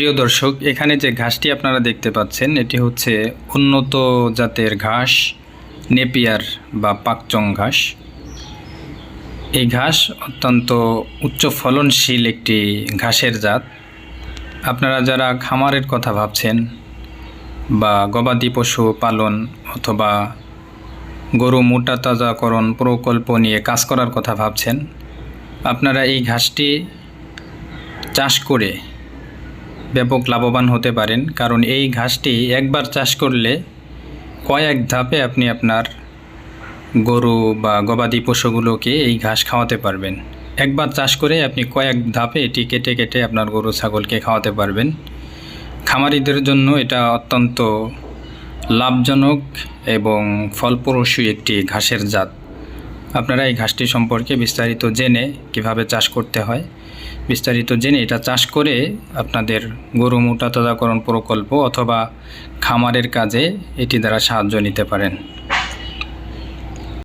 প্রিয় দর্শক, এখানে যে ঘাসটি আপনারা দেখতে পাচ্ছেন, এটি হচ্ছে উন্নত জাতের ঘাস, নেপিয়ার বা পাকচং ঘাস। এই ঘাস অত্যন্ত উচ্চ ফলনশীল একটি ঘাসের জাত। আপনারা যারা খামারের কথা ভাবছেন বা গবাদি পশু পালন অথবা গরু মোটা তাজাকরণ প্রকল্প নিয়ে কাজ করার কথা ভাবছেন, আপনারা এই ঘাসটি চাষ করে ব্যাপক লাভবান হতে পারেন। কারণ এই ঘাসটি একবার চাষ করলে কয়েক ধাপে আপনি আপনার গরু বা গবাদি পশুগুলোকে এই ঘাস খাওয়াতে পারবেন। একবার চাষ করে আপনি কয়েক ধাপে এটি কেটে কেটে আপনার গরু ছাগলকে খাওয়াতে পারবেন। খামারিদের জন্য এটা অত্যন্ত লাভজনক এবং ফলপ্রসূ একটি ঘাসের জাত। আপনারা এই ঘাসটি সম্পর্কে বিস্তারিত জেনে কীভাবে চাষ করতে হয় বিস্তারিত জেনে এটা চাষ করে আপনাদের গরু মোটা তাজাকরণ প্রকল্প অথবা খামারের কাজে এটি দ্বারা সাহায্য নিতে পারেন।